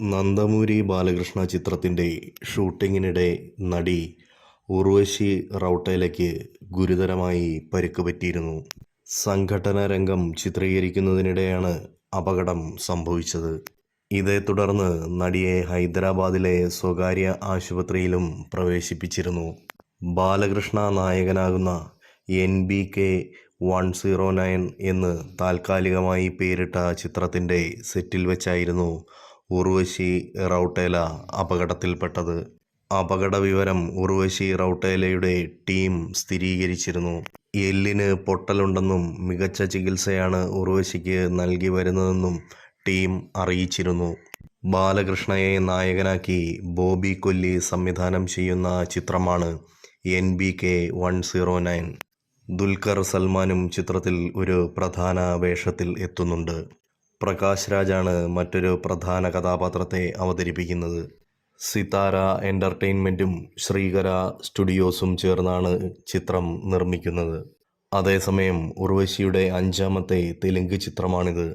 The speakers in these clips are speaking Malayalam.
നന്ദമൂരി ബാലകൃഷ്ണ ചിത്രത്തിന്റെ ഷൂട്ടിങ്ങിനിടെ നടി ഉർവശി റൗട്ടേലയ്ക്ക് ഗുരുതരമായി പരിക്ക് പറ്റിയിരുന്നു സംഘട്ടന രംഗം ചിത്രീകരിക്കുന്നതിനിടെയാണ് അപകടം സംഭവിച്ചത്. ഇതേ തുടർന്ന് നടിയെ ഹൈദരാബാദിലെ സ്വകാര്യ ആശുപത്രിയിലും പ്രവേശിപ്പിച്ചിരുന്നു. ബാലകൃഷ്ണ നായകനാകുന്ന N B K one zero nine എന്ന് താൽക്കാലികമായി പേരിട്ട ചിത്രത്തിന്റെ സെറ്റിൽ വെച്ചായിരുന്നു ഉർവശി റൗട്ടേല അപകടത്തിൽപ്പെട്ടത്. അപകട വിവരം ഉർവശി റൗട്ടേലയുടെ ടീം സ്ഥിരീകരിച്ചിരുന്നു. എല്ലിന് പൊട്ടലുണ്ടെന്നും മികച്ച ചികിത്സയാണ് ഉർവശിക്ക് നൽകി വരുന്നതെന്നും ടീം അറിയിച്ചിരുന്നു. ബാലകൃഷ്ണയെ നായകനാക്കി ബോബി കൊല്ലി സംവിധാനം ചെയ്യുന്ന ചിത്രമാണ് N B K one zero nine. Dulquer സൽമാനും ചിത്രത്തിൽ ഒരു പ്രധാന വേഷത്തിൽ എത്തുന്നുണ്ട്. പ്രകാശ് രാജാണ് മറ്റൊരു പ്രധാന കഥാപാത്രത്തെ അവതരിപ്പിക്കുന്നത്. സിതാര എന്റർടൈൻമെന്റും ശ്രീകര സ്റ്റുഡിയോസും ചേർന്നാണ് ചിത്രം നിർമ്മിക്കുന്നത്. അതേസമയം ഉർവശിയുടെ അഞ്ചാമത്തെ തെലുങ്ക് ചിത്രമാണിത്.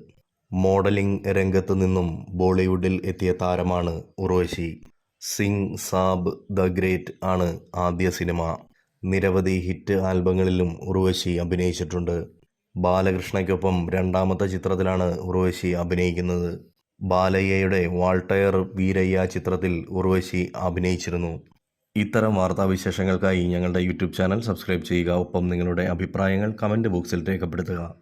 മോഡലിംഗ് രംഗത്ത് നിന്നും ബോളിവുഡിൽ എത്തിയ താരമാണ് ഉർവശി. സിംഗ് സാബ് ദ ഗ്രേറ്റ് ആണ് ആദ്യ സിനിമ. നിരവധി ഹിറ്റ് ആൽബങ്ങളിലും ഉർവശി അഭിനയിച്ചിട്ടുണ്ട്. ബാലകൃഷ്ണയ്ക്കൊപ്പം രണ്ടാമത്തെ ചിത്രത്തിലാണ് ഉർവശി അഭിനയിക്കുന്നത്. ബാലയ്യയുടെ വാൾട്ടയർ വീരയ്യ ചിത്രത്തിൽ ഉർവശി അഭിനയിച്ചിരുന്നു. ഇത്തരം വാർത്താവിശേഷങ്ങൾക്കായി ഞങ്ങളുടെ യൂട്യൂബ് ചാനൽ സബ്സ്ക്രൈബ് ചെയ്യുക. ഒപ്പം നിങ്ങളുടെ അഭിപ്രായങ്ങൾ കമന്റ് ബോക്സിൽ രേഖപ്പെടുത്തുക.